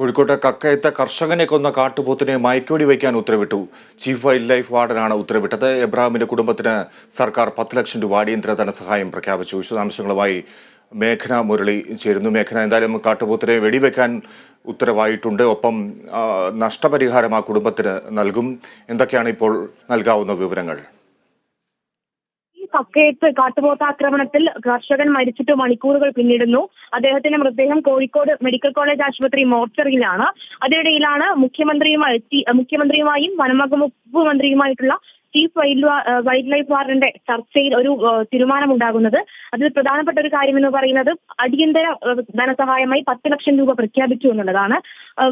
കോഴിക്കോട്ടെ കക്കയത്തെ കർഷകനെ കൊന്ന കാട്ടുപോത്തിനെ മയക്കുവെടി വയ്ക്കാൻ ഉത്തരവിട്ടു. ചീഫ് വൈൽഡ് ലൈഫ് വാർഡനാണ് ഉത്തരവിട്ടത്. എബ്രാഹിമിന്റെ കുടുംബത്തിന് സർക്കാർ പത്ത് ലക്ഷം രൂപ അടിയന്തര ധനസഹായം പ്രഖ്യാപിച്ചു. വിശദാംശങ്ങളുമായി മേഘന മുരളി ചേരുന്നു. മേഘന എന്തായാലും കാട്ടുപോത്തിനെ വെടിവെക്കാൻ ഉത്തരവായിട്ടുണ്ട്. ഒപ്പം നഷ്ടപരിഹാരം ആ കുടുംബത്തിന് നൽകും. എന്തൊക്കെയാണ് ഇപ്പോൾ നൽകാവുന്ന വിവരങ്ങൾ? കക്കയത്ത് കാട്ടുപോത്താക്രമണത്തിൽ കർഷകൻ മരിച്ചിട്ട് മണിക്കൂറുകൾ പിന്നിടുന്നു. അദ്ദേഹത്തിന്റെ മൃതദേഹം കോഴിക്കോട് മെഡിക്കൽ കോളേജ് ആശുപത്രി മോർച്ചറിയിലാണ്. അതിനിടയിലാണ് മുഖ്യമന്ത്രിയുമായി മുഖ്യമന്ത്രിയുമായും വനംവകുപ്പ് മന്ത്രിയുമായിട്ടുള്ള ചീഫ് വൈൽഡ് ലൈഫ് വാർഡിന്റെ ചർച്ചയിൽ ഒരു തീരുമാനമുണ്ടാകുന്നത്. അതിൽ പ്രധാനപ്പെട്ട ഒരു കാര്യം എന്ന് പറയുന്നത് അടിയന്തര ധനസഹായമായി പത്ത് ലക്ഷം രൂപ പ്രഖ്യാപിച്ചു എന്നുള്ളതാണ്.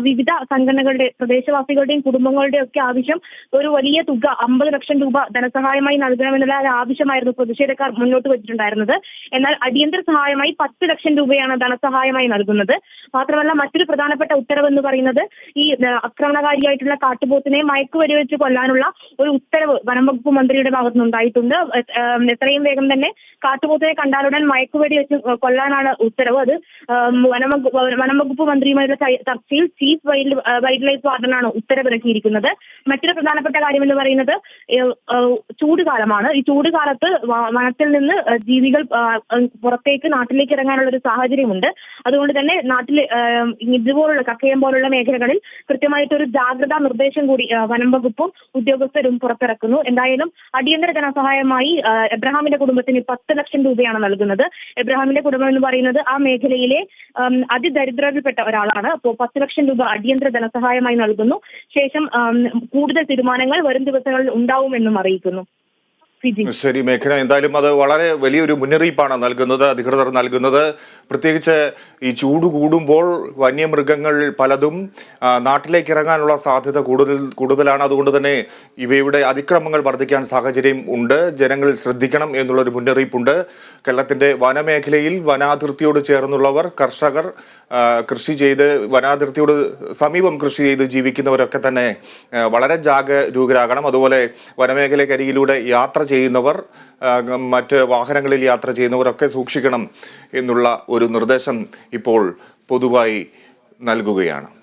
വിവിധ സംഘടനകളുടെ പ്രദേശവാസികളുടെയും കുടുംബങ്ങളുടെയും ഒക്കെ ആവശ്യം ഒരു വലിയ തുക അമ്പത് ലക്ഷം രൂപ ധനസഹായമായി നൽകണമെന്നുള്ള ആവശ്യമായിരുന്നു പ്രതിഷേധക്കാർ മുന്നോട്ട് വെച്ചിട്ടുണ്ടായിരുന്നത്. എന്നാൽ അടിയന്തര സഹായമായി പത്ത് ലക്ഷം രൂപയാണ് ധനസഹായമായി നൽകുന്നത്. മാത്രമല്ല മറ്റൊരു പ്രധാനപ്പെട്ട ഉത്തരവ് എന്ന് പറയുന്നത് ഈ ആക്രമണകാരിയായിട്ടുള്ള കാട്ടുപോത്തിനെ മയക്കുവരി വെച്ച് കൊല്ലാനുള്ള ഒരു ഉത്തരവ് വനംവകുപ്പ് മന്ത്രിയുടെ ഭാഗത്തുനിന്ന് ഉണ്ടായിട്ടുണ്ട് എത്രയും വേഗം തന്നെ കാട്ടുപോത്തിനെ കണ്ടാലുടൻ മയക്കുവെടി വെച്ച് കൊല്ലാനാണ് ഉത്തരവ്. അത് വനംവകുപ്പ് മന്ത്രിയുമായുള്ള ചർച്ചയിൽ ചീഫ് വൈൽഡ് വൈൽഡ് ലൈഫ് വാർഡനാണ് ഉത്തരവിറക്കിയിരിക്കുന്നത്. മറ്റൊരു പ്രധാനപ്പെട്ട കാര്യം എന്ന് പറയുന്നത് ചൂട് കാലമാണ് ചൂടുകാലമാണ്. ഈ ചൂടുകാലത്ത് വനത്തിൽ നിന്ന് ജീവികൾ പുറത്തേക്ക് നാട്ടിലേക്ക് ഇറങ്ങാനുള്ള ഒരു സാഹചര്യമുണ്ട്. അതുകൊണ്ട് തന്നെ നാട്ടിൽ ഇതുപോലുള്ള കക്കയം പോലുള്ള മേഖലകളിൽ കൃത്യമായിട്ടൊരു ജാഗ്രതാ നിർദ്ദേശം കൂടി വനംവകുപ്പും വനം വകുപ്പും ഉദ്യോഗസ്ഥരും പുറത്തിറക്കുന്നു. എന്തായാലും അടിയന്തര ധനസഹായമായി എബ്രഹാമിന്റെ കുടുംബത്തിന് പത്ത് ലക്ഷം രൂപയാണ് നൽകുന്നത്. എബ്രഹാമിന്റെ കുടുംബം എന്ന് പറയുന്നത് ആ മേഖലയിലെ അതിദരിദ്രരിൽപ്പെട്ട ഒരാളാണ്. അപ്പോൾ പത്ത് ലക്ഷം രൂപ അടിയന്തര ധനസഹായമായി നൽകുന്നു. ശേഷം കൂടുതൽ തീരുമാനങ്ങൾ വരും ദിവസങ്ങളിൽ ഉണ്ടാവുമെന്നും അറിയിക്കുന്നു. ശരി മേഘന. എന്തായാലും അത് വളരെ വലിയൊരു മുന്നറിയിപ്പാണ് നൽകുന്നത് അധികൃതർ നൽകുന്നത്. പ്രത്യേകിച്ച് ഈ ചൂട് കൂടുമ്പോൾ വന്യമൃഗങ്ങൾ പലതും നാട്ടിലേക്ക് ഇറങ്ങാനുള്ള സാധ്യത കൂടുതൽ കൂടുതലാണ്. അതുകൊണ്ട് തന്നെ ഇവയുടെ അതിക്രമങ്ങൾ വർദ്ധിക്കാൻ സാഹചര്യം ഉണ്ട്. ജനങ്ങൾ ശ്രദ്ധിക്കണം എന്നുള്ളൊരു മുന്നറിയിപ്പുണ്ട്. കേരളത്തിന്റെ വനമേഖലയിൽ വനാതിർത്തിയോട് ചേർന്നുള്ളവർ കർഷകർ കൃഷി ചെയ്ത് വനാതിർത്തിയോട് സമീപം കൃഷി ചെയ്ത് ജീവിക്കുന്നവരൊക്കെ തന്നെ വളരെ ജാഗരൂകരാകണം. അതുപോലെ വനമേഖലക്കരികിലൂടെ യാത്ര ചെയ്യുന്നവർ മറ്റ് വാഹനങ്ങളിൽ യാത്ര ചെയ്യുന്നവരൊക്കെ സൂക്ഷിക്കണം എന്നുള്ള ഒരു നിർദ്ദേശം ഇപ്പോൾ പൊതുവായി നൽകുകയാണ്.